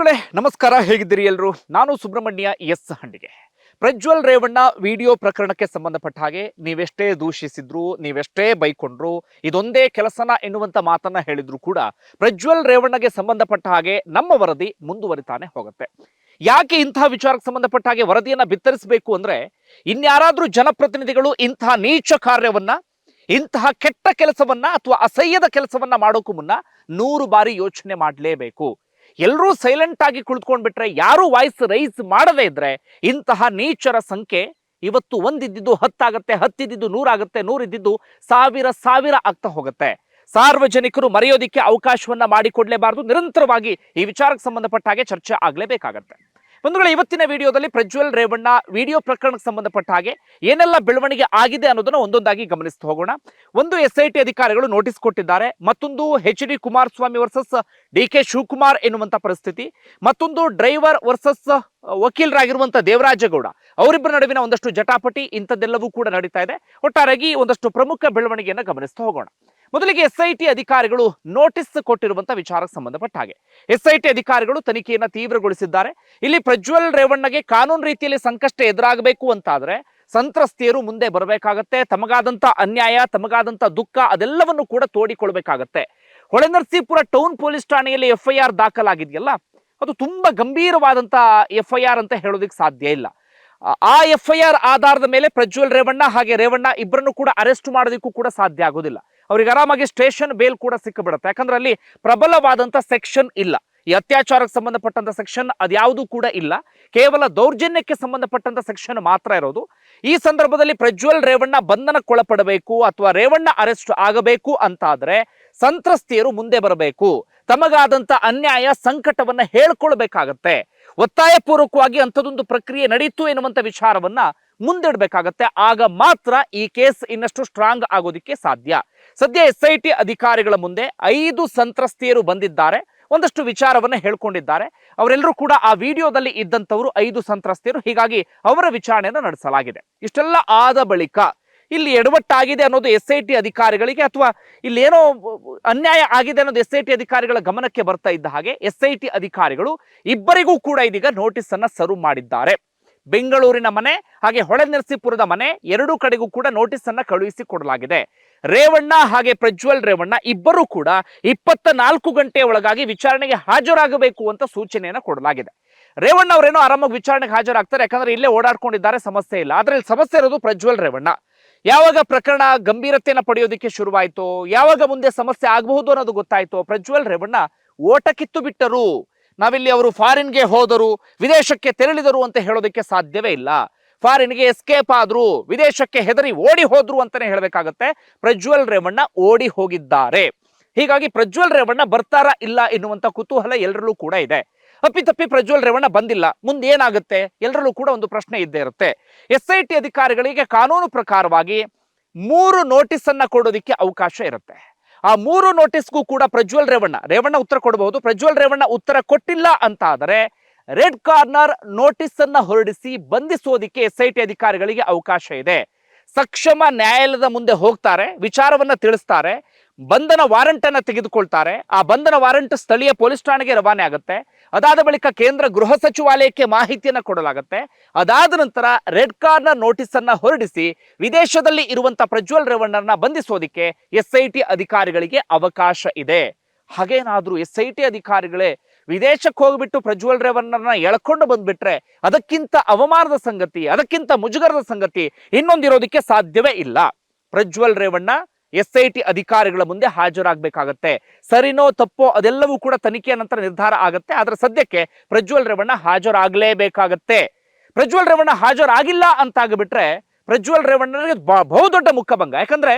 ಬಂಧುಗಳೇ ನಮಸ್ಕಾರ. ಹೇಗಿದ್ದೀರಿ ಎಲ್ಲರೂ? ನಾನು ಸುಬ್ರಹ್ಮಣ್ಯ ಎಸ್ ಹಂಡಿಗೆ. ಪ್ರಜ್ವಲ್ ರೇವಣ್ಣ ವಿಡಿಯೋ ಪ್ರಕರಣಕ್ಕೆ ಸಂಬಂಧಪಟ್ಟ ಹಾಗೆ ನೀವೆಷ್ಟೇ ದೂಷಿಸಿದ್ರು, ನೀವೆಷ್ಟೇ ಬೈಕೊಂಡ್ರು, ಇದೊಂದೇ ಕೆಲಸನ ಎನ್ನುವಂತ ಮಾತನ್ನ ಹೇಳಿದ್ರು ಕೂಡ ಪ್ರಜ್ವಲ್ ರೇವಣ್ಣಗೆ ಸಂಬಂಧಪಟ್ಟ ಹಾಗೆ ನಮ್ಮ ವರದಿ ಮುಂದುವರಿತಾನೆ ಹೋಗುತ್ತೆ. ಯಾಕೆ ಇಂತಹ ವಿಚಾರಕ್ಕೆ ಸಂಬಂಧಪಟ್ಟ ಹಾಗೆ ವರದಿಯನ್ನ ಬಿತ್ತರಿಸಬೇಕು ಅಂದ್ರೆ, ಇನ್ಯಾರಾದ್ರೂ ಜನಪ್ರತಿನಿಧಿಗಳು ಇಂತಹ ನೀಚ ಕಾರ್ಯವನ್ನ, ಇಂತಹ ಕೆಟ್ಟ ಕೆಲಸವನ್ನ ಅಥವಾ ಅಸಹ್ಯದ ಕೆಲಸವನ್ನ ಮಾಡೋಕ್ಕೂ ಮುನ್ನ ನೂರು ಬಾರಿ ಯೋಚನೆ ಮಾಡಲೇಬೇಕು. ಎಲ್ಲರೂ ಸೈಲೆಂಟ್ ಆಗಿ ಕುಳಿತುಕೊಂಡ್ಬಿಟ್ರೆ ಯಾರು ವಾಯ್ಸ್ ರೈಸ್ ಮಾಡದೇ ಇದ್ರೆ, ಇಂತಹ ನೀಚರ ಸಂಖ್ಯೆ ಇವತ್ತು ಒಂದಿದ್ದು ಹತ್ತಾಗತ್ತೆ ಹತ್ತಿದ್ದು ನೂರಾಗತ್ತೆ ನೂರಿದ್ದು ಸಾವಿರ ಸಾವಿರ ಆಗ್ತಾ ಹೋಗುತ್ತೆ. ಸಾರ್ವಜನಿಕರು ಮರೆಯೋದಿಕ್ಕೆ ಅವಕಾಶವನ್ನ ಮಾಡಿಕೊಡ್ಲೇಬಾರದು. ನಿರಂತರವಾಗಿ ಈ ವಿಚಾರಕ್ಕೆ ಸಂಬಂಧಪಟ್ಟ ಹಾಗೆ ಚರ್ಚೆ ಆಗ್ಲೇಬೇಕಾಗತ್ತೆ. ಬಂಧುಗಳ, ಇವತ್ತಿನ ವಿಡಿಯೋದಲ್ಲಿ ಪ್ರಜ್ವಲ್ ರೇವಣ್ಣ ವಿಡಿಯೋ ಪ್ರಕರಣಕ್ಕೆ ಸಂಬಂಧಪಟ್ಟ ಹಾಗೆ ಏನೆಲ್ಲ ಬೆಳವಣಿಗೆ ಆಗಿದೆ ಅನ್ನೋದನ್ನ ಒಂದೊಂದಾಗಿ ಗಮನಿಸ್ತಾ ಹೋಗೋಣ. ಒಂದು ಎಸ್ ಐ ಟಿ ಅಧಿಕಾರಿಗಳು ನೋಟಿಸ್ ಕೊಟ್ಟಿದ್ದಾರೆ. ಮತ್ತೊಂದು H D Kumaraswamy versus D K Shivakumar ಎನ್ನುವಂತ ಪರಿಸ್ಥಿತಿ. ಮತ್ತೊಂದು ಡ್ರೈವರ್ ವರ್ಸಸ್ ವಕೀಲರಾಗಿರುವಂತ ದೇವರಾಜಗೌಡ, ಅವರಿಬ್ಬರ ನಡುವಿನ ಒಂದಷ್ಟು ಜಟಾಪಟಿ ಇಂಥದ್ದೆಲ್ಲವೂ ಕೂಡ ನಡೀತಾ ಇದೆ. ಒಟ್ಟಾರಾಗಿ ಒಂದಷ್ಟು ಪ್ರಮುಖ ಬೆಳವಣಿಗೆಯನ್ನು ಗಮನಿಸ್ತಾ ಹೋಗೋಣ. ಮೊದಲಿಗೆ ಎಸ್ ಐ ಟಿ ಅಧಿಕಾರಿಗಳು ನೋಟಿಸ್ ಕೊಟ್ಟಿರುವಂತಹ ವಿಚಾರಕ್ಕೆ ಸಂಬಂಧಪಟ್ಟ ಹಾಗೆ. ಎಸ್ ಐ ಟಿ ಅಧಿಕಾರಿಗಳು ತನಿಖೆಯನ್ನು ತೀವ್ರಗೊಳಿಸಿದ್ದಾರೆ. ಇಲ್ಲಿ ಪ್ರಜ್ವಲ್ ರೇವಣ್ಣಗೆ ಕಾನೂನು ರೀತಿಯಲ್ಲಿ ಸಂಕಷ್ಟ ಎದುರಾಗಬೇಕು ಅಂತಾದ್ರೆ ಸಂತ್ರಸ್ತೆಯರು ಮುಂದೆ ಬರಬೇಕಾಗತ್ತೆ, ತಮಗಾದಂತ ಅನ್ಯಾಯ, ತಮಗಾದಂತ ದುಃಖ ಅದೆಲ್ಲವನ್ನು ಕೂಡ ತೋಡಿಕೊಳ್ಬೇಕಾಗತ್ತೆ ಹೊಳೆನರಸೀಪುರ ಟೌನ್ ಪೊಲೀಸ್ ಠಾಣೆಯಲ್ಲಿ ಎಫ್ ಐ ಆರ್ ದಾಖಲಾಗಿದೆಯಲ್ಲ, ಅದು ತುಂಬಾ ಗಂಭೀರವಾದಂತಹ ಎಫ್ ಐ ಆರ್ ಅಂತ ಹೇಳೋದಕ್ಕೆ ಸಾಧ್ಯ ಇಲ್ಲ. ಆ- ಎಫ್ ಐ ಆರ್ ಆಧಾರದ ಮೇಲೆ ಪ್ರಜ್ವಲ್ ರೇವಣ್ಣ ಹಾಗೆ ರೇವಣ್ಣ ಇಬ್ಬರನ್ನು ಕೂಡ ಅರೆಸ್ಟ್ ಮಾಡೋದಕ್ಕೂ ಕೂಡ ಸಾಧ್ಯ ಆಗೋದಿಲ್ಲ. ಅವ್ರಿಗೆ ಆರಾಮಾಗಿ ಸ್ಟೇಷನ್ ಬೇಲ್ ಕೂಡ ಸಿಕ್ಕಿಬಿಡುತ್ತೆ. ಯಾಕಂದ್ರೆ ಅಲ್ಲಿ ಪ್ರಬಲವಾದಂತ ಸೆಕ್ಷನ್ ಇಲ್ಲ. ಈ ಅತ್ಯಾಚಾರಕ್ಕೆ ಸಂಬಂಧಪಟ್ಟಂತ ಸೆಕ್ಷನ್ ಅದ್ಯಾವುದೂ ಕೂಡ ಇಲ್ಲ. ಕೇವಲ ದೌರ್ಜನ್ಯಕ್ಕೆ ಸಂಬಂಧಪಟ್ಟಂತ ಸೆಕ್ಷನ್ ಮಾತ್ರ ಇರೋದು. ಈ ಸಂದರ್ಭದಲ್ಲಿ ಪ್ರಜ್ವಲ್ ರೇವಣ್ಣ ಬಂಧನಕ್ಕೊಳಪಡಬೇಕು ಅಥವಾ ರೇವಣ್ಣ ಅರೆಸ್ಟ್ ಆಗಬೇಕು ಅಂತಾದ್ರೆ ಸಂತ್ರಸ್ತಿಯರು ಮುಂದೆ ಬರಬೇಕು. ತಮಗಾದಂತ ಅನ್ಯಾಯ ಸಂಕಟವನ್ನ ಹೇಳ್ಕೊಳ್ಬೇಕಾಗತ್ತೆ. ಒತ್ತಾಯಪೂರ್ವಕವಾಗಿ ಅಂಥದ್ದೊಂದು ಪ್ರಕ್ರಿಯೆ ನಡೀತು ಎನ್ನುವಂಥ ವಿಚಾರವನ್ನ ಮುಂದಿಡಬೇಕಾಗತ್ತೆ. ಆಗ ಮಾತ್ರ ಈ ಕೇಸ್ ಇನ್ನಷ್ಟು ಸ್ಟ್ರಾಂಗ್ ಆಗೋದಿಕ್ಕೆ ಸಾಧ್ಯ. ಸದ್ಯ ಎಸ್ ಐ ಟಿ ಅಧಿಕಾರಿಗಳ ಮುಂದೆ ಐದು ಸಂತ್ರಸ್ತೆಯರು ಬಂದಿದ್ದಾರೆ. ಒಂದಷ್ಟು ವಿಚಾರವನ್ನ ಹೇಳ್ಕೊಂಡಿದ್ದಾರೆ. ಅವರೆಲ್ಲರೂ ಕೂಡ ಆ ವಿಡಿಯೋದಲ್ಲಿ ಇದ್ದಂಥವರು ಐದು ಸಂತ್ರಸ್ತೆಯರು. ಹೀಗಾಗಿ ಅವರ ವಿಚಾರಣೆಯನ್ನು ನಡೆಸಲಾಗಿದೆ. ಇಷ್ಟೆಲ್ಲ ಆದ ಬಳಿಕ ಇಲ್ಲಿ ಎಡವಟ್ಟಾಗಿದೆ ಅನ್ನೋದು ಎಸ್ ಐ ಟಿ ಅಧಿಕಾರಿಗಳಿಗೆ ಅಥವಾ ಇಲ್ಲಿ ಏನೋ ಅನ್ಯಾಯ ಆಗಿದೆ ಅನ್ನೋದು ಎಸ್ ಐ ಟಿ ಅಧಿಕಾರಿಗಳ ಗಮನಕ್ಕೆ ಬರ್ತಾ ಇದ್ದ ಹಾಗೆ ಎಸ್ ಐ ಟಿ ಅಧಿಕಾರಿಗಳು ಇಬ್ಬರಿಗೂ ಕೂಡ ಇದೀಗ ನೋಟಿಸ್ ಅನ್ನ ಸರ್ವ್ ಮಾಡಿದ್ದಾರೆ. ಬೆಂಗಳೂರಿನ ಮನೆ ಹಾಗೆ ಹೊಳೆನರಸೀಪುರದ ಮನೆ ಎರಡೂ ಕಡೆಗೂ ಕೂಡ ನೋಟಿಸ್ ಅನ್ನ ಕಳುಹಿಸಿ ಕೊಡಲಾಗಿದೆ. ರೇವಣ್ಣ ಹಾಗೆ ಪ್ರಜ್ವಲ್ ರೇವಣ್ಣ ಇಬ್ಬರೂ ಕೂಡ ಇಪ್ಪತ್ತ ನಾಲ್ಕು ಗಂಟೆಯ ಒಳಗಾಗಿ ವಿಚಾರಣೆಗೆ ಹಾಜರಾಗಬೇಕು ಅಂತ ಸೂಚನೆಯನ್ನು ಕೊಡಲಾಗಿದೆ. ರೇವಣ್ಣ ಅವರೇನೋ ಆರಾಮಾಗಿ ವಿಚಾರಣೆಗೆ ಹಾಜರಾಗ್ತಾರೆ, ಯಾಕಂದ್ರೆ ಇಲ್ಲೇ ಓಡಾಡ್ಕೊಂಡಿದ್ದಾರೆ, ಸಮಸ್ಯೆ ಇಲ್ಲ. ಆದ್ರೆ ಸಮಸ್ಯೆ ಇರೋದು ಪ್ರಜ್ವಲ್ ರೇವಣ್ಣ. ಯಾವಾಗ ಪ್ರಕರಣ ಗಂಭೀರತೆಯನ್ನು ಪಡೆಯೋದಕ್ಕೆ ಶುರುವಾಯಿತು, ಯಾವಾಗ ಮುಂದೆ ಸಮಸ್ಯೆ ಆಗಬಹುದು ಅನ್ನೋದು ಗೊತ್ತಾಯ್ತು, ಪ್ರಜ್ವಲ್ ರೇವಣ್ಣ ಓಟ ಕಿತ್ತು ಬಿಟ್ಟರು. ನಾವಿಲ್ಲಿ ಅವರು ಫಾರಿನ್ಗೆ ಹೋದರು, ವಿದೇಶಕ್ಕೆ ತೆರಳಿದರು ಅಂತ ಹೇಳೋದಕ್ಕೆ ಸಾಧ್ಯವೇ ಇಲ್ಲ. ಫಾರಿನ್ಗೆ ಎಸ್ಕೇಪ್ ಆದ್ರು, ವಿದೇಶಕ್ಕೆ ಹೆದರಿ ಓಡಿ ಹೋದ್ರು ಅಂತಾನೆ ಹೇಳಬೇಕಾಗತ್ತೆ. ಪ್ರಜ್ವಲ್ ರೇವಣ್ಣ ಓಡಿ ಹೋಗಿದ್ದಾರೆ. ಹೀಗಾಗಿ ಪ್ರಜ್ವಲ್ ರೇವಣ್ಣ ಬರ್ತಾರಾ ಇಲ್ಲ ಎನ್ನುವಂತ ಕುತೂಹಲ ಎಲ್ಲರಲ್ಲೂ ಕೂಡ ಇದೆ. ಅಪ್ಪಿತಪ್ಪಿ ಪ್ರಜ್ವಲ್ ರೇವಣ್ಣ ಬಂದಿಲ್ಲ, ಮುಂದೆ ಏನಾಗುತ್ತೆ? ಎಲ್ಲರಲ್ಲೂ ಕೂಡ ಒಂದು ಪ್ರಶ್ನೆ ಇದ್ದೇ ಇರುತ್ತೆ. ಎಸ್ ಐ ಟಿ ಅಧಿಕಾರಿಗಳಿಗೆ ಕಾನೂನು ಪ್ರಕಾರವಾಗಿ ಮೂರು ನೋಟಿಸ್ ಅನ್ನ ಕೊಡೋದಿಕ್ಕೆ ಅವಕಾಶ ಇರುತ್ತೆ. ಆ ಮೂರು ನೋಟಿಸ್ಗೂ ಕೂಡ ಪ್ರಜ್ವಲ್ ರೇವಣ್ಣ ರೇವಣ್ಣ ಉತ್ತರ ಕೊಡಬಹುದು. ಪ್ರಜ್ವಲ್ ರೇವಣ್ಣ ಉತ್ತರ ಕೊಟ್ಟಿಲ್ಲ ಅಂತ ಆದರೆ ರೆಡ್ ಕಾರ್ನರ್ ನೋಟಿಸ್ ಅನ್ನ ಹೊರಡಿಸಿ ಬಂಧಿಸೋದಿಕ್ಕೆ ಎಸ್ ಐ ಟಿ ಅಧಿಕಾರಿಗಳಿಗೆ ಅವಕಾಶ ಇದೆ. ಸಕ್ಷಮ ನ್ಯಾಯಾಲಯದ ಮುಂದೆ ಹೋಗ್ತಾರೆ, ವಿಚಾರವನ್ನ ತಿಳಿಸ್ತಾರೆ, ಬಂಧನ ವಾರಂಟ್ ಅನ್ನ ತೆಗೆದುಕೊಳ್ತಾರೆ. ಆ ಬಂಧನ ವಾರಂಟ್ ಸ್ಥಳೀಯ ಪೊಲೀಸ್ ಠಾಣೆಗೆ ರವಾನೆ ಆಗುತ್ತೆ. ಅದಾದ ಬಳಿಕ ಕೇಂದ್ರ ಗೃಹ ಸಚಿವಾಲಯಕ್ಕೆ ಮಾಹಿತಿಯನ್ನು ಕೊಡಲಾಗುತ್ತೆ. ಅದಾದ ನಂತರ ರೆಡ್ ಕಾರ್ನರ್ ನೋಟಿಸ್ ಅನ್ನ ಹೊರಡಿಸಿ ವಿದೇಶದಲ್ಲಿ ಇರುವಂತಹ ಪ್ರಜ್ವಲ್ ರೇವಣ್ಣರನ್ನ ಬಂಧಿಸೋದಿಕ್ಕೆ ಎಸ್ ಅಧಿಕಾರಿಗಳಿಗೆ ಅವಕಾಶ ಇದೆ. ಹಾಗೇನಾದ್ರೂ ಎಸ್ ಅಧಿಕಾರಿಗಳೇ ವಿದೇಶಕ್ಕೆ ಹೋಗ್ಬಿಟ್ಟು ಪ್ರಜ್ವಲ್ ರೇವಣ್ಣರನ್ನ ಎಳ್ಕೊಂಡು ಬಂದ್ಬಿಟ್ರೆ ಅದಕ್ಕಿಂತ ಅವಮಾನದ ಸಂಗತಿ, ಅದಕ್ಕಿಂತ ಮುಜುಗರದ ಸಂಗತಿ ಇನ್ನೊಂದಿರೋದಕ್ಕೆ ಸಾಧ್ಯವೇ ಇಲ್ಲ. Prajwal Revanna S I T ಅಧಿಕಾರಿಗಳ ಮುಂದೆ ಹಾಜರಾಗಬೇಕಾಗತ್ತೆ. ಸರಿನೋ ತಪ್ಪೋ ಅದೆಲ್ಲವೂ ಕೂಡ ತನಿಖೆಯ ನಂತರ ನಿರ್ಧಾರ ಆಗುತ್ತೆ. ಆದರೆ ಸದ್ಯಕ್ಕೆ ಪ್ರಜ್ವಲ್ ರೇವಣ್ಣ ಹಾಜರಾಗಲೇಬೇಕಾಗತ್ತೆ. ಪ್ರಜ್ವಲ್ ರೇವಣ್ಣ ಹಾಜರಾಗಿಲ್ಲ ಅಂತಾಗ್ಬಿಟ್ರೆ ಪ್ರಜ್ವಲ್ ರೇವಣ್ಣನಿಗೆ ಬಹುದೊಡ್ಡ ಮುಖಭಂಗ. ಯಾಕಂದ್ರೆ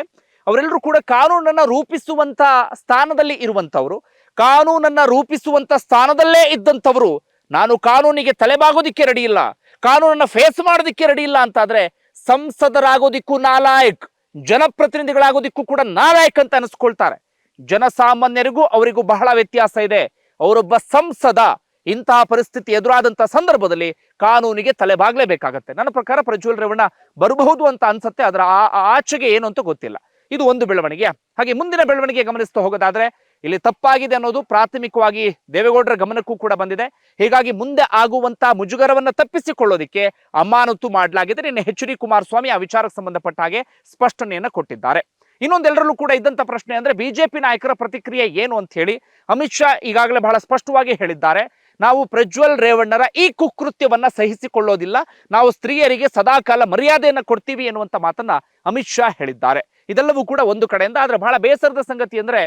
ಅವರೆಲ್ಲರೂ ಕೂಡ ಕಾನೂನನ್ನ ರೂಪಿಸುವಂತ ಸ್ಥಾನದಲ್ಲಿ ಇರುವಂತವ್ರು ಕಾನೂನನ್ನ ರೂಪಿಸುವಂತ ಸ್ಥಾನದಲ್ಲೇ ಇದ್ದಂಥವ್ರು. ನಾನು ಕಾನೂನಿಗೆ ತಲೆಬಾಗೋದಿಕ್ಕೆ ರೆಡಿ ಇಲ್ಲ. ಕಾನೂನನ್ನ ಫೇಸ್ ಮಾಡೋದಿಕ್ಕೆ ರೆಡಿ ಇಲ್ಲ ಅಂತಾದ್ರೆ ಸಂಸದರಾಗೋದಿಕ್ಕೂ ನಾಲಾಯಕ್. ಜನಪ್ರತಿನಿಧಿಗಳಾಗೋದಿಕ್ಕೂ ಕೂಡ ನಾಲಾಯಕ್ ಅಂತ ಅನಿಸ್ಕೊಳ್ತಾರೆ. ಜನಸಾಮಾನ್ಯರಿಗೂ ಅವರಿಗೂ ಬಹಳ ವ್ಯತ್ಯಾಸ ಇದೆ. ಅವರೊಬ್ಬ ಸಂಸದ ಇಂತಹ ಪರಿಸ್ಥಿತಿ ಎದುರಾದಂತಹ ಸಂದರ್ಭದಲ್ಲಿ ಕಾನೂನಿಗೆ ತಲೆಬಾಗ್ಲೇಬೇಕಾಗತ್ತೆ. ನನ್ನ ಪ್ರಕಾರ ಪ್ರಜ್ವಲ್ ರೇವಣ್ಣ ಬರಬಹುದು ಅಂತ ಅನ್ಸುತ್ತೆ ಅದರ ಆಚೆಗೆ ಏನು ಅಂತ ಗೊತ್ತಿಲ್ಲ. ಇದು ಒಂದು ಬೆಳವಣಿಗೆ ಹಾಗೆ ಮುಂದಿನ ಬೆಳವಣಿಗೆ ಗಮನಿಸ್ತಾ ಹೋಗೋದಾದ್ರೆ ಇಲ್ಲಿ ತಪ್ಪಾಗಿದೆ ಅನ್ನೋದು ಪ್ರಾಥಮಿಕವಾಗಿ ದೇವೇಗೌಡರ ಗಮನಕ್ಕೂ ಕೂಡ ಬಂದಿದೆ. ಹೀಗಾಗಿ ಮುಂದೆ ಆಗುವಂತಹ ಮುಜುಗರವನ್ನ ತಪ್ಪಿಸಿಕೊಳ್ಳೋದಿಕ್ಕೆ ಅಮಾನತು ಮಾಡಲಾಗಿದೆ. ನಿನ್ನೆ ಎಚ್ ಡಿ ಕುಮಾರಸ್ವಾಮಿ ಆ ವಿಚಾರಕ್ಕೆ ಸಂಬಂಧಪಟ್ಟ ಹಾಗೆ ಸ್ಪಷ್ಟನೆಯನ್ನು ಕೊಟ್ಟಿದ್ದಾರೆ. ಇನ್ನೊಂದೆಲ್ಲರಲ್ಲೂ ಕೂಡ ಇದ್ದಂತ ಪ್ರಶ್ನೆ ಅಂದ್ರೆ ಬಿಜೆಪಿ ನಾಯಕರ ಪ್ರತಿಕ್ರಿಯೆ ಏನು ಅಂತ ಹೇಳಿ ಅಮಿತ್ ಶಾ ಈಗಾಗಲೇ ಬಹಳ ಸ್ಪಷ್ಟವಾಗಿ ಹೇಳಿದ್ದಾರೆ. ನಾವು ಪ್ರಜ್ವಲ್ ರೇವಣ್ಣರ ಈ ಕುಕೃತ್ಯವನ್ನ ಸಹಿಸಿಕೊಳ್ಳೋದಿಲ್ಲ. ನಾವು ಸ್ತ್ರೀಯರಿಗೆ ಸದಾಕಾಲ ಮರ್ಯಾದೆಯನ್ನ ಕೊಡ್ತೀವಿ ಎನ್ನುವಂತ ಮಾತನ್ನ ಅಮಿತ್ ಶಾ ಹೇಳಿದ್ದಾರೆ. ಇದೆಲ್ಲವೂ ಕೂಡ ಒಂದು ಕಡೆಯಿಂದ, ಆದ್ರೆ ಬಹಳ ಬೇಸರದ ಸಂಗತಿ ಅಂದ್ರೆ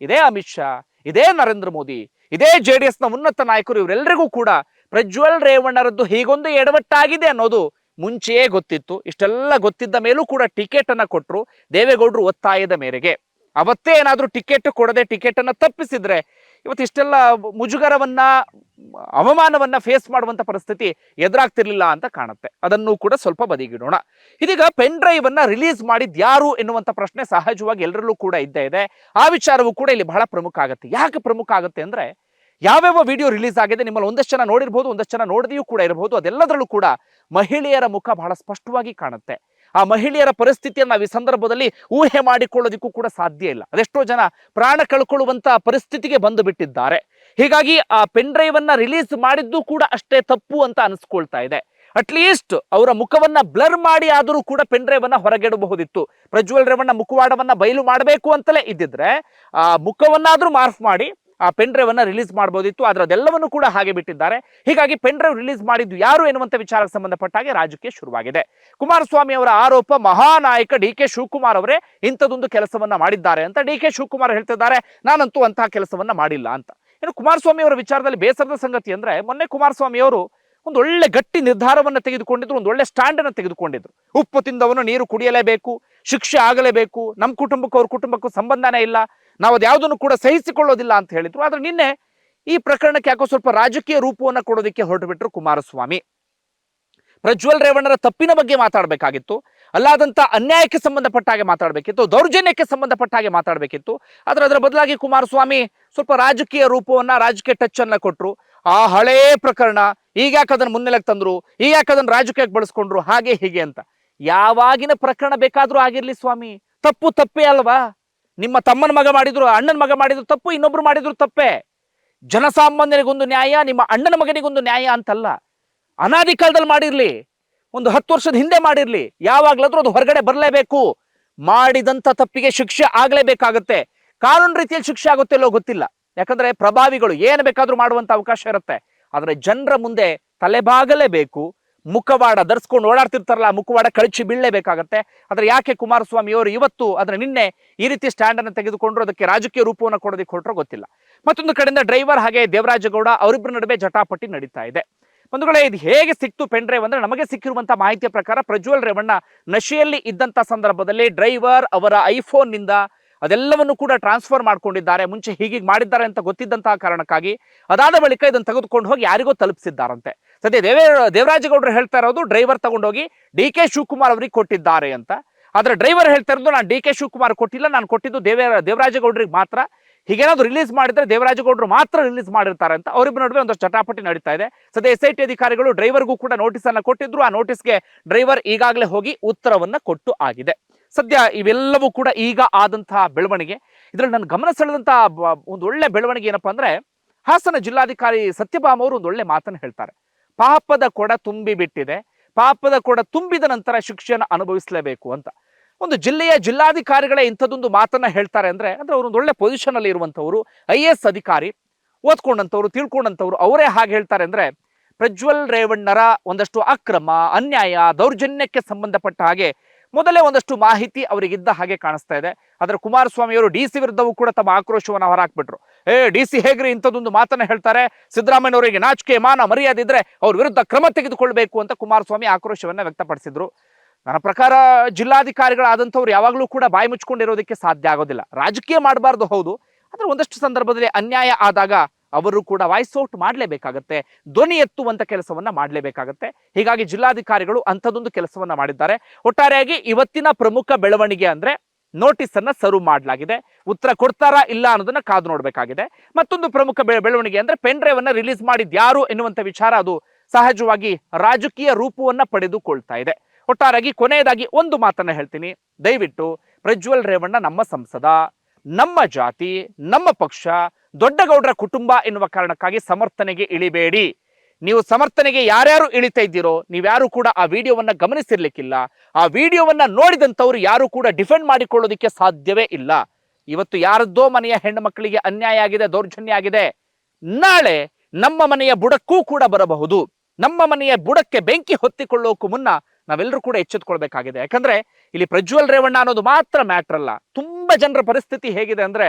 ಇದೇ ಅಮಿತ್ ಶಾ, ಇದೇ ನರೇಂದ್ರ ಮೋದಿ, ಇದೇ ಜೆ ಡಿ ಎಸ್ನ ಉನ್ನತ ನಾಯಕರು ಇವರೆಲ್ಲರಿಗೂ ಕೂಡ ಪ್ರಜ್ವಲ್ ರೇವಣ್ಣರದ್ದು ಹೀಗೊಂದು ಎಡವಟ್ಟಾಗಿದೆ ಅನ್ನೋದು ಮುಂಚೆಯೇ ಗೊತ್ತಿತ್ತು. ಇಷ್ಟೆಲ್ಲ ಗೊತ್ತಿದ್ದ ಮೇಲೂ ಕೂಡ ಟಿಕೆಟ್ ಅನ್ನ ಕೊಟ್ಟರು ದೇವೇಗೌಡರು ಒತ್ತಾಯದ ಮೇರೆಗೆ. ಅವತ್ತೇ ಏನಾದರೂ ಟಿಕೆಟ್ ಕೊಡದೆ ಟಿಕೆಟ್ ಅನ್ನ ತಪ್ಪಿಸಿದ್ರೆ ಇವತ್ತು ಇಷ್ಟೆಲ್ಲ ಮುಜುಗರವನ್ನ, ಅವಮಾನವನ್ನ ಫೇಸ್ ಮಾಡುವಂತ ಪರಿಸ್ಥಿತಿ ಎದುರಾಗ್ತಿರ್ಲಿಲ್ಲ ಅಂತ ಕಾಣುತ್ತೆ. ಅದನ್ನು ಕೂಡ ಸ್ವಲ್ಪ ಬದಿಗಿಡೋಣ. ಇದೀಗ ಪೆನ್ ಡ್ರೈವ್ ಅನ್ನ ರಿಲೀಸ್ ಮಾಡಿದ್ ಯಾರು ಎನ್ನುವಂತ ಪ್ರಶ್ನೆ ಸಹಜವಾಗಿ ಎಲ್ಲರಲ್ಲೂ ಕೂಡ ಇದ್ದೇ ಇದೆ. ಆ ವಿಚಾರವೂ ಕೂಡ ಇಲ್ಲಿ ಬಹಳ ಪ್ರಮುಖ ಆಗುತ್ತೆ. ಯಾಕೆ ಪ್ರಮುಖ ಆಗುತ್ತೆ ಅಂದ್ರೆ, ಯಾವ್ಯಾವ ವಿಡಿಯೋ ರಿಲೀಸ್ ಆಗಿದೆ ನಿಮ್ಮಲ್ಲಿ ಒಂದಷ್ಟು ಜನ ನೋಡಿರ್ಬೋದು, ಒಂದಷ್ಟು ಜನ ನೋಡದೆಯೂ ಕೂಡ ಇರಬಹುದು ಅದೆಲ್ಲದರಲ್ಲೂ ಕೂಡ ಮಹಿಳೆಯರ ಮುಖ ಬಹಳ ಸ್ಪಷ್ಟವಾಗಿ ಕಾಣುತ್ತೆ. ಆ ಮಹಿಳೆಯರ ಪರಿಸ್ಥಿತಿಯನ್ನು ನಾವು ಈ ಸಂದರ್ಭದಲ್ಲಿ ಊಹೆ ಮಾಡಿಕೊಳ್ಳೋದಕ್ಕೂ ಕೂಡ ಸಾಧ್ಯ ಇಲ್ಲ. ಅದೆಷ್ಟೋ ಜನ ಪ್ರಾಣ ಕಳ್ಕೊಳ್ಳುವಂತ ಪರಿಸ್ಥಿತಿಗೆ ಬಂದು ಬಿಟ್ಟಿದ್ದಾರೆ. ಹೀಗಾಗಿ ಆ ಪೆನ್ ಡ್ರೈವ್ ಅನ್ನ ರಿಲೀಸ್ ಮಾಡಿದ್ದು ಕೂಡ ಅಷ್ಟೇ ತಪ್ಪು ಅಂತ ಅನಿಸ್ಕೊಳ್ತಾ ಇದೆ. ಅಟ್ಲೀಸ್ಟ್ ಅವರ ಮುಖವನ್ನ ಬ್ಲರ್ ಮಾಡಿ ಆದರೂ ಕೂಡ ಪೆನ್ ಡ್ರೈವ್ ಅನ್ನ ಹೊರಗೆಡಬಹುದಿತ್ತು. ಪ್ರಜ್ವಲ್ ರೇವಣ್ಣ ಮುಖವಾಡವನ್ನ ಬಯಲು ಮಾಡಬೇಕು ಅಂತಲೇ ಇದ್ದಿದ್ರೆ, ಆ ಮುಖವನ್ನಾದ್ರೂ ಮಾರ್ಫ್ ಮಾಡಿ ಪೆನ್ ಡ್ರೈವ್ ಅನ್ನ ರಿಲೀಸ್ ಮಾಡಬಹುದಿತ್ತು ಅದೆಲ್ಲವನ್ನು ಕೂಡ ಹಾಗೆ ಬಿಟ್ಟಿದ್ದಾರೆ. ಹೀಗಾಗಿ ಪೆನ್ ಡ್ರೈವ್ ರಿಲೀಸ್ ಮಾಡಿದ್ದು ಯಾರು ಎನ್ನುವಂತ ವಿಚಾರಕ್ಕೆ ಸಂಬಂಧಪಟ್ಟ ಹಾಗೆ ರಾಜಕೀಯ ಶುರುವಾಗಿದೆ. ಕುಮಾರಸ್ವಾಮಿ ಅವರ ಆರೋಪ ಮಹಾನಾಯಕ ಡಿ ಕೆ ಶಿವಕುಮಾರ್ ಅವರೇ ಇಂಥದೊಂದು ಕೆಲಸವನ್ನ ಮಾಡಿದ್ದಾರೆ ಅಂತ ಡಿ ಕೆ ಶಿವಕುಮಾರ್ ಹೇಳ್ತಿದ್ದಾರೆ. ನಾನಂತೂ ಅಂತಹ ಕೆಲಸವನ್ನ ಮಾಡಿಲ್ಲ ಅಂತ. ಇನ್ನು ಕುಮಾರಸ್ವಾಮಿ ಅವರ ವಿಚಾರದಲ್ಲಿ ಬೇಸರದ ಸಂಗತಿ ಅಂದ್ರೆ ಮೊನ್ನೆ ಕುಮಾರಸ್ವಾಮಿ ಅವರು ಒಂದು ಒಳ್ಳೆ ಗಟ್ಟಿ ನಿರ್ಧಾರವನ್ನು ತೆಗೆದುಕೊಂಡಿದ್ರು, ಒಂದು ಒಳ್ಳೆ ಸ್ಟ್ಯಾಂಡನ್ನು ತೆಗೆದುಕೊಂಡಿದ್ರು. ಉಪ್ಪು ತಿಂದವನು ನೀರು ಕುಡಿಯಲೇಬೇಕು. ಶಿಕ್ಷೆ ಆಗಲೇಬೇಕು. ನಮ್ಮ ಕುಟುಂಬಕ್ಕೂ ಅವ್ರ ಕುಟುಂಬಕ್ಕೂ ಸಂಬಂಧನೇ ಇಲ್ಲ. ನಾವು ಅದ್ಯಾವುದನ್ನು ಕೂಡ ಸಹಿಸಿಕೊಳ್ಳೋದಿಲ್ಲ ಅಂತ ಹೇಳಿದ್ರು. ಆದ್ರೆ ನಿನ್ನೆ ಈ ಪ್ರಕರಣಕ್ಕೆ ಯಾಕೋ ಸ್ವಲ್ಪ ರಾಜಕೀಯ ರೂಪವನ್ನು ಕೊಡೋದಕ್ಕೆ ಹೊರಟು ಕುಮಾರಸ್ವಾಮಿ. ಪ್ರಜ್ವಲ್ ರೇವಣ್ಣರ ತಪ್ಪಿನ ಬಗ್ಗೆ ಮಾತಾಡಬೇಕಾಗಿತ್ತು. ಅಲ್ಲಾದಂತ ಅನ್ಯಾಯಕ್ಕೆ ಸಂಬಂಧಪಟ್ಟ ಹಾಗೆ ಮಾತಾಡಬೇಕಿತ್ತು. ದೌರ್ಜನ್ಯಕ್ಕೆ ಸಂಬಂಧಪಟ್ಟ ಹಾಗೆ ಮಾತಾಡಬೇಕಿತ್ತು. ಆದ್ರೆ ಅದರ ಬದಲಾಗಿ ಕುಮಾರಸ್ವಾಮಿ ಸ್ವಲ್ಪ ರಾಜಕೀಯ ರೂಪವನ್ನ, ರಾಜಕೀಯ ಟಚ್ ಅನ್ನ ಕೊಟ್ರು. ಆ ಹಳೇ ಪ್ರಕರಣ ಈಗ ಯಾಕೆ ಅದನ್ನ ಮುನ್ನೆಲೆಗೆ ತಂದ್ರು? ಈಗ ಯಾಕೆ ಅದನ್ನ ರಾಜಕೀಯಕ್ಕೆ ಬಳಸ್ಕೊಂಡ್ರು? ಹಾಗೆ ಹೀಗೆ ಅಂತ. ಯಾವಾಗಿನ ಪ್ರಕರಣ ಬೇಕಾದ್ರೂ ಆಗಿರ್ಲಿ ಸ್ವಾಮಿ. ತಪ್ಪು ತಪ್ಪೇ ಅಲ್ವಾ? ನಿಮ್ಮ ತಮ್ಮನ ಮಗ ಮಾಡಿದ್ರು, ಅಣ್ಣನ ಮಗ ಮಾಡಿದ್ರು ತಪ್ಪು, ಇನ್ನೊಬ್ರು ಮಾಡಿದ್ರು ತಪ್ಪೇ. ಜನಸಾಮಾನ್ಯರಿಗೊಂದು ನ್ಯಾಯ, ನಿಮ್ಮ ಅಣ್ಣನ ಮಗನಿಗೊಂದು ನ್ಯಾಯ ಅಂತಲ್ಲ. ಅನಾದಿ ಕಾಲದಲ್ಲಿ ಮಾಡಿರ್ಲಿ, ಒಂದು ಹತ್ತು ವರ್ಷದ ಹಿಂದೆ ಮಾಡಿರ್ಲಿ, ಯಾವಾಗ್ಲಾದ್ರೂ ಅದು ಹೊರಗಡೆ ಬರಲೇಬೇಕು. ಮಾಡಿದಂತ ತಪ್ಪಿಗೆ ಶಿಕ್ಷೆ ಆಗ್ಲೇಬೇಕಾಗತ್ತೆ. ಕಾನೂನು ರೀತಿಯಲ್ಲಿ ಶಿಕ್ಷೆ ಆಗುತ್ತೆ ಇಲ್ಲೋ ಗೊತ್ತಿಲ್ಲ. ಯಾಕಂದ್ರೆ ಪ್ರಭಾವಿಗಳು ಏನು ಬೇಕಾದ್ರೂ ಮಾಡುವಂತ ಅವಕಾಶ ಇರುತ್ತೆ. ಆದ್ರೆ ಜನರ ಮುಂದೆ ತಲೆಬಾಗಲೇಬೇಕು. ಮುಖವಾಡ ಧರಿಸ್ಕೊಂಡು ಓಡಾಡ್ತಿರ್ತಾರಲ್ಲ, ಮುಖವಾಡ ಕಳಚಿ ಬೀಳಲೇಬೇಕಾಗತ್ತೆ ಆದರೆ ಯಾಕೆ ಕುಮಾರಸ್ವಾಮಿ ಅವರು ಇವತ್ತು ಅದರ ನಿನ್ನೆ ಈ ರೀತಿ ಸ್ಟ್ಯಾಂಡ್ ಅನ್ನು ತೆಗೆದುಕೊಂಡ್ರು, ಅದಕ್ಕೆ ರಾಜಕೀಯ ರೂಪವನ್ನು ಕೊಡೋದಕ್ಕೆ ಹೊರಟ್ರೋ ಗೊತ್ತಿಲ್ಲ. ಮತ್ತೊಂದು ಕಡೆಯಿಂದ ಡ್ರೈವರ್ ಹಾಗೆ ದೇವರಾಜಗೌಡ ಅವರಿಬ್ಬರ ನಡುವೆ ಜಟಾಪಟಿ ನಡೀತಾ ಇದೆ. ಬಂಧುಗಳೇ, ಇದು ಹೇಗೆ ಸಿಕ್ತು ಪೆನ್ ಡ್ರೈವ್ ಅಂದ್ರೆ ನಮಗೆ ಸಿಕ್ಕಿರುವಂತಹ ಮಾಹಿತಿಯ ಪ್ರಕಾರ ಪ್ರಜ್ವಲ್ ರೇವಣ್ಣ ನಶೆಯಲ್ಲಿ ಇದ್ದಂತ ಸಂದರ್ಭದಲ್ಲಿ ಡ್ರೈವರ್ ಅವರ ಐಫೋನ್ನಿಂದ ಅದೆಲ್ಲವನ್ನು ಕೂಡ ಟ್ರಾನ್ಸ್ಫರ್ ಮಾಡ್ಕೊಂಡಿದ್ದಾರೆ, ಮುಂಚೆ ಹೀಗೆ ಮಾಡಿದ್ದಾರೆ ಅಂತ ಗೊತ್ತಿದ್ದಂತಹ ಕಾರಣಕ್ಕಾಗಿ ಅದಾದ ಬಳಿಕ ಇದನ್ನು ತೆಗೆದುಕೊಂಡು ಹೋಗಿ ಯಾರಿಗೋ ತಲುಪಿಸಿದ್ದಾರಂತೆ. ಸದ್ಯ ದೇವೇ, ದೇವರಾಜಗೌಡರು ಹೇಳ್ತಾ ಇರೋದು ಡ್ರೈವರ್ ತಗೊಂಡೋಗಿ ಡಿ ಕೆ ಶಿವಕುಮಾರ್ ಅವರಿಗೆ ಕೊಟ್ಟಿದ್ದಾರೆ ಅಂತ. ಆದರೆ ಡ್ರೈವರ್ ಹೇಳ್ತಾ ಇರೋದು ನಾನು ಡಿ ಕೆ ಶಿವಕುಮಾರ್ ಕೊಟ್ಟಿಲ್ಲ, ನಾನು ಕೊಟ್ಟಿದ್ದು ದೇವೇ, ದೇವರಾಜಗೌಡರಿಗೆ ಮಾತ್ರ. ಹೀಗೇನಾದ್ರು ರಿಲೀಸ್ ಮಾಡಿದ್ರೆ ದೇವರಾಜಗೌಡರು ಮಾತ್ರ ರಿಲೀಸ್ ಮಾಡಿರ್ತಾರೆ ಅಂತ ಅವರಿಬ್ಬರ ನಡುವೆ ಒಂದಷ್ಟು ಚಟಾಪಟಿ ನಡೀತಾ ಇದೆ. ಸದ್ಯ ಎಸ್ ಐ ಟಿ ಅಧಿಕಾರಿಗಳು ಡ್ರೈವರ್ಗೂ ಕೂಡ ನೋಟಿಸ್ ಅನ್ನ ಕೊಟ್ಟಿದ್ರು. ಆ ನೋಟಿಸ್ಗೆ ಡ್ರೈವರ್ ಈಗಾಗಲೇ ಹೋಗಿ ಉತ್ತರವನ್ನ ಕೊಟ್ಟು ಆಗಿದೆ. ಸದ್ಯ ಇವೆಲ್ಲವೂ ಕೂಡ ಈಗ ಆದಂತಹ ಬೆಳವಣಿಗೆ. ಇದರಲ್ಲಿ ನನ್ನ ಗಮನ ಸೆಳೆದಂತಹ ಒಂದು ಒಳ್ಳೆ ಬೆಳವಣಿಗೆ ಏನಪ್ಪಾ ಅಂದ್ರೆ, ಹಾಸನ ಜಿಲ್ಲಾಧಿಕಾರಿ ಸತ್ಯಭಾಮ ಅವರು ಒಂದು ಒಳ್ಳೆ ಮಾತನ್ನು ಹೇಳ್ತಾರೆ. ಪಾಪದ ಕೊಡ ತುಂಬಿ ಬಿಟ್ಟಿದೆ. ಪಾಪದ ಕೊಡ ತುಂಬಿದ ನಂತರ ಶಿಕ್ಷೆಯನ್ನು ಅನುಭವಿಸಲೇಬೇಕು ಅಂತ. ಒಂದು ಜಿಲ್ಲೆಯ ಜಿಲ್ಲಾಧಿಕಾರಿಗಳೇ ಇಂಥದ್ದೊಂದು ಮಾತನ್ನ ಹೇಳ್ತಾರೆ ಅಂದ್ರೆ ಅಂದ್ರೆ ಒಂದು ಒಳ್ಳೆ ಪೊಸಿಷನ್ ಅಲ್ಲಿ ಇರುವಂತವರು ಐ ಎಸ್ ಅಧಿಕಾರಿ, ಓದ್ಕೊಂಡಂಥವ್ರು, ತಿಳ್ಕೊಂಡಂಥವ್ರು, ಅವರೇ ಹಾಗೆ ಹೇಳ್ತಾರೆ ಅಂದ್ರೆ, ಪ್ರಜ್ವಲ್ ರೇವಣ್ಣರ ಒಂದಷ್ಟು ಅಕ್ರಮ, ಅನ್ಯಾಯ, ದೌರ್ಜನ್ಯಕ್ಕೆ ಸಂಬಂಧಪಟ್ಟ ಹಾಗೆ ಮೊದಲೇ ಒಂದಷ್ಟು ಮಾಹಿತಿ ಅವರಿಗಿದ್ದ ಹಾಗೆ ಕಾಣಿಸ್ತಾ ಇದೆ. ಆದ್ರೆ ಕುಮಾರಸ್ವಾಮಿ ಅವರು ಡಿ ಸಿ ವಿರುದ್ಧವೂ ಕೂಡ ತಮ್ಮ ಆಕ್ರೋಶವನ್ನು ಹೊರಹಾಕ್ಬಿಟ್ರು. ಏ, ಡಿ ಸಿ ಹೇಗ್ರಿ ಇಂಥದ್ದೊಂದು ಮಾತನ್ನ ಹೇಳ್ತಾರೆ? ಸಿದ್ದರಾಮಯ್ಯನವರಿಗೆ ನಾಚಿಕೆ, ಮಾನ, ಮರ್ಯಾದೆ ಇದ್ರೆ ಅವ್ರ ವಿರುದ್ಧ ಕ್ರಮ ತೆಗೆದುಕೊಳ್ಬೇಕು ಅಂತ ಕುಮಾರಸ್ವಾಮಿ ಆಕ್ರೋಶವನ್ನ ವ್ಯಕ್ತಪಡಿಸಿದ್ರು. ನನ್ನ ಪ್ರಕಾರ ಜಿಲ್ಲಾಧಿಕಾರಿಗಳಾದಂಥವ್ರು ಯಾವಾಗಲೂ ಕೂಡ ಬಾಯಿ ಮುಚ್ಕೊಂಡಿರೋದಕ್ಕೆ ಸಾಧ್ಯ ಆಗೋದಿಲ್ಲ. ರಾಜಕೀಯ ಮಾಡಬಾರ್ದು, ಹೌದು. ಆದ್ರೆ ಒಂದಷ್ಟು ಸಂದರ್ಭದಲ್ಲಿ ಅನ್ಯಾಯ ಆದಾಗ ಅವರು ಕೂಡ ವಾಯ್ಸ್ ಔಟ್ ಮಾಡಲೇಬೇಕಾಗತ್ತೆ. ಧ್ವನಿ ಎತ್ತುವಂತ ಕೆಲಸವನ್ನ ಮಾಡಲೇಬೇಕಾಗತ್ತೆ. ಹೀಗಾಗಿ ಜಿಲ್ಲಾಧಿಕಾರಿಗಳು ಅಂಥದ್ದೊಂದು ಕೆಲಸವನ್ನ ಮಾಡಿದ್ದಾರೆ. ಒಟ್ಟಾರೆಯಾಗಿ ಇವತ್ತಿನ ಪ್ರಮುಖ ಬೆಳವಣಿಗೆ ಅಂದ್ರೆ ನೋಟಿಸ್ ಅನ್ನ ಸರ್ವ್ ಮಾಡಲಾಗಿದೆ. ಉತ್ತರ ಕೊಡ್ತಾರಾ ಇಲ್ಲ ಅನ್ನೋದನ್ನ ಕಾದು ನೋಡಬೇಕಾಗಿದೆ. ಮತ್ತೊಂದು ಪ್ರಮುಖ ಬೆಳವಣಿಗೆ ಅಂದ್ರೆ ಪೆನ್ ಡ್ರೈವ್ ಅನ್ನ ರಿಲೀಸ್ ಮಾಡಿದ್ಯಾರು ಎನ್ನುವಂತ ವಿಚಾರ ಅದು ಸಹಜವಾಗಿ ರಾಜಕೀಯ ರೂಪವನ್ನ ಪಡೆದುಕೊಳ್ತಾ ಇದೆ. ಒಟ್ಟಾರಾಗಿ ಕೊನೆಯದಾಗಿ ಒಂದು ಮಾತನ್ನ ಹೇಳ್ತೀನಿ. ದಯವಿಟ್ಟು ಪ್ರಜ್ವಲ್ ರೇವಣ್ಣ ನಮ್ಮ ಸಂಸದ. ನಮ್ಮ ಜಾತಿ, ನಮ್ಮ ಪಕ್ಷ ದೊಡ್ಡಗೌಡರ ಕುಟುಂಬ ಎನ್ನುವ ಕಾರಣಕ್ಕಾಗಿ ಸಮರ್ಥನೆಗೆ ಇಳಿಬೇಡಿ. ನೀವು ಸಮರ್ಥನೆಗೆ ಯಾರ್ಯಾರು ಇಳಿತಾ ಇದ್ದೀರೋ ನೀವ್ಯಾರು ಕೂಡ ಆ ವಿಡಿಯೋವನ್ನ ಗಮನಿಸಿರ್ಲಿಕ್ಕಿಲ್ಲ. ಆ ವಿಡಿಯೋವನ್ನ ನೋಡಿದಂಥವ್ರು ಯಾರು ಕೂಡ ಡಿಫೆಂಡ್ ಮಾಡಿಕೊಳ್ಳೋದಕ್ಕೆ ಸಾಧ್ಯವೇ ಇಲ್ಲ. ಇವತ್ತು ಯಾರದ್ದೋ ಮನೆಯ ಹೆಣ್ಣು ಮಕ್ಕಳಿಗೆ ಅನ್ಯಾಯ ಆಗಿದೆ, ದೌರ್ಜನ್ಯ ಆಗಿದೆ. ನಾಳೆ ನಮ್ಮ ಮನೆಯ ಬುಡಕ್ಕೂ ಕೂಡ ಬರಬಹುದು. ನಮ್ಮ ಮನೆಯ ಬುಡಕ್ಕೆ ಬೆಂಕಿ ಹೊತ್ತಿಕೊಳ್ಳೋಕು ಮುನ್ನ ನಾವೆಲ್ಲರೂ ಕೂಡ ಎಚ್ಚೆತ್ಕೊಳ್ಬೇಕಾಗಿದೆ. ಯಾಕಂದ್ರೆ ಇಲ್ಲಿ ಪ್ರಜ್ವಲ್ ರೇವಣ್ಣ ಅನ್ನೋದು ಮಾತ್ರ ಮ್ಯಾಟ್ರ್ ಅಲ್ಲ. ತುಂಬಾ ಜನರ ಪರಿಸ್ಥಿತಿ ಹೇಗಿದೆ ಅಂದ್ರೆ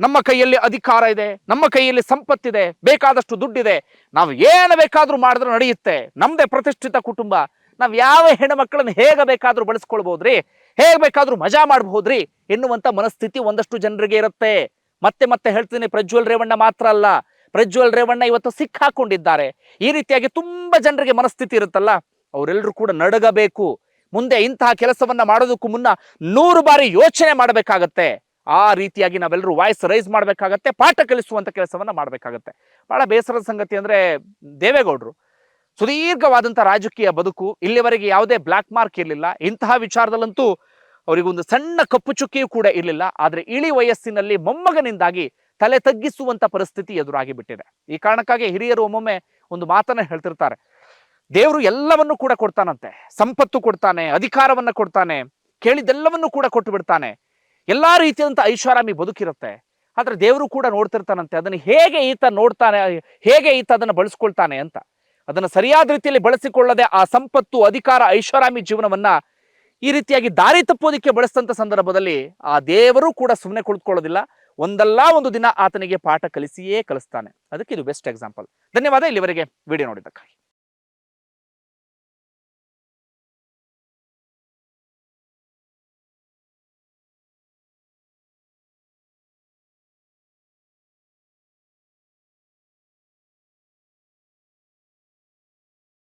ನಮ್ಮ ಕೈಯಲ್ಲಿ ಅಧಿಕಾರ ಇದೆ, ನಮ್ಮ ಕೈಯಲ್ಲಿ ಸಂಪತ್ತಿದೆ, ಬೇಕಾದಷ್ಟು ದುಡ್ಡಿದೆ. ನಾವು ಏನು ಬೇಕಾದ್ರೂ ಮಾಡಿದ್ರೆ ನಡೆಯುತ್ತೆ. ನಮ್ದೇ ಪ್ರತಿಷ್ಠಿತ ಕುಟುಂಬ. ನಾವು ಯಾವ ಹೆಣ್ಮಕ್ಳನ್ನ ಹೇಗೆ ಬೇಕಾದ್ರೂ ಬಳಸ್ಕೊಳ್ಬಹುದ್ರಿ ಹೇಗೆ ಬೇಕಾದ್ರೂ ಮಜಾ ಮಾಡಬಹುದ್ರಿ ಎನ್ನುವಂತ ಮನಸ್ಥಿತಿ ಒಂದಷ್ಟು ಜನರಿಗೆ ಇರುತ್ತೆ. ಮತ್ತೆ ಮತ್ತೆ ಹೇಳ್ತೀನಿ, ಪ್ರಜ್ವಲ್ ರೇವಣ್ಣ ಮಾತ್ರ ಅಲ್ಲ. ಪ್ರಜ್ವಲ್ ರೇವಣ್ಣ ಇವತ್ತು ಸಿಕ್ಕಾಕೊಂಡಿದ್ದಾರೆ. ಈ ರೀತಿಯಾಗಿ ತುಂಬಾ ಜನರಿಗೆ ಮನಸ್ಥಿತಿ ಇರುತ್ತಲ್ಲ? ಅವರೆಲ್ಲರೂ ಕೂಡ ನಡಗಬೇಕು. ಮುಂದೆ ಇಂತಹ ಕೆಲಸವನ್ನ ಮಾಡೋದಕ್ಕೂ ಮುನ್ನ ನೂರು ಬಾರಿ ಯೋಚನೆ ಮಾಡಬೇಕಾಗತ್ತೆ. ಆ ರೀತಿಯಾಗಿ ನಾವೆಲ್ಲರೂ ವಾಯ್ಸ್ ರೈಸ್ ಮಾಡಬೇಕಾಗತ್ತೆ, ಪಾಠ ಕಲಿಸುವಂತ ಕೆಲಸವನ್ನ ಮಾಡಬೇಕಾಗತ್ತೆ. ಬಹಳ ಬೇಸರದ ಸಂಗತಿ ಅಂದ್ರೆ ದೇವೇಗೌಡರು. ಸುದೀರ್ಘವಾದಂಥ ರಾಜಕೀಯ ಬದುಕು, ಇಲ್ಲಿವರೆಗೆ ಯಾವುದೇ ಬ್ಲ್ಯಾಕ್ ಮಾರ್ಕ್ ಇರಲಿಲ್ಲ. ಇಂತಹ ವಿಚಾರದಲ್ಲಂತೂ ಅವರಿಗೊಂದು ಸಣ್ಣ ಕಪ್ಪು ಚುಕ್ಕಿಯೂ ಕೂಡ ಇರಲಿಲ್ಲ. ಆದರೆ ಇಳಿ ವಯಸ್ಸಿನಲ್ಲಿ ಮೊಮ್ಮಗನಿಂದಾಗಿ ತಲೆ ತಗ್ಗಿಸುವಂತ ಪರಿಸ್ಥಿತಿ ಎದುರಾಗಿ ಬಿಟ್ಟಿದೆ ಈ ಕಾರಣಕ್ಕಾಗಿ ಹಿರಿಯರು ಒಮ್ಮೊಮ್ಮೆ ಒಂದು ಮಾತನ್ನ ಹೇಳ್ತಿರ್ತಾರೆ. ದೇವರು ಎಲ್ಲವನ್ನು ಕೂಡ ಕೊಡ್ತಾನಂತೆ. ಸಂಪತ್ತು ಕೊಡ್ತಾನೆ, ಅಧಿಕಾರವನ್ನ ಕೊಡ್ತಾನೆ ಕೇಳಿದೆಲ್ಲವನ್ನು ಕೂಡ ಕೊಟ್ಟು ಬಿಡ್ತಾನೆ. ಎಲ್ಲಾ ರೀತಿಯಾದಂಥ ಐಷಾರಾಮಿ ಬದುಕಿರುತ್ತೆ. ಆದ್ರೆ ದೇವರು ಕೂಡ ನೋಡ್ತಿರ್ತಾನಂತೆ, ಅದನ್ನು ಹೇಗೆ ಈತ ನೋಡ್ತಾನೆ, ಹೇಗೆ ಈತ ಅದನ್ನು ಬಳಸ್ಕೊಳ್ತಾನೆ ಅಂತ. ಅದನ್ನು ಸರಿಯಾದ ರೀತಿಯಲ್ಲಿ ಬಳಸಿಕೊಳ್ಳದೆ ಆ ಸಂಪತ್ತು, ಅಧಿಕಾರ, ಐಷಾರಾಮಿ ಜೀವನವನ್ನ ಈ ರೀತಿಯಾಗಿ ದಾರಿ ತಪ್ಪೋದಿಕ್ಕೆ ಬಳಸಿದಂಥ ಸಂದರ್ಭದಲ್ಲಿ ಆ ದೇವರು ಕೂಡ ಸುಮ್ಮನೆ ಕುಳಿತುಕೊಳ್ಳೋದಿಲ್ಲ ಒಂದಲ್ಲ ಒಂದು ದಿನ ಆತನಿಗೆ ಪಾಠ ಕಲಿಸಿಯೇ ಕಲಿಸ್ತಾನೆ. ಅದಕ್ಕೆ ಇದು ಬೆಸ್ಟ್ ಎಕ್ಸಾಂಪಲ್ ಧನ್ಯವಾದ, ಇಲ್ಲಿವರೆಗೆ ವಿಡಿಯೋ ನೋಡಿದ್ದಕ್ಕಾಗಿ.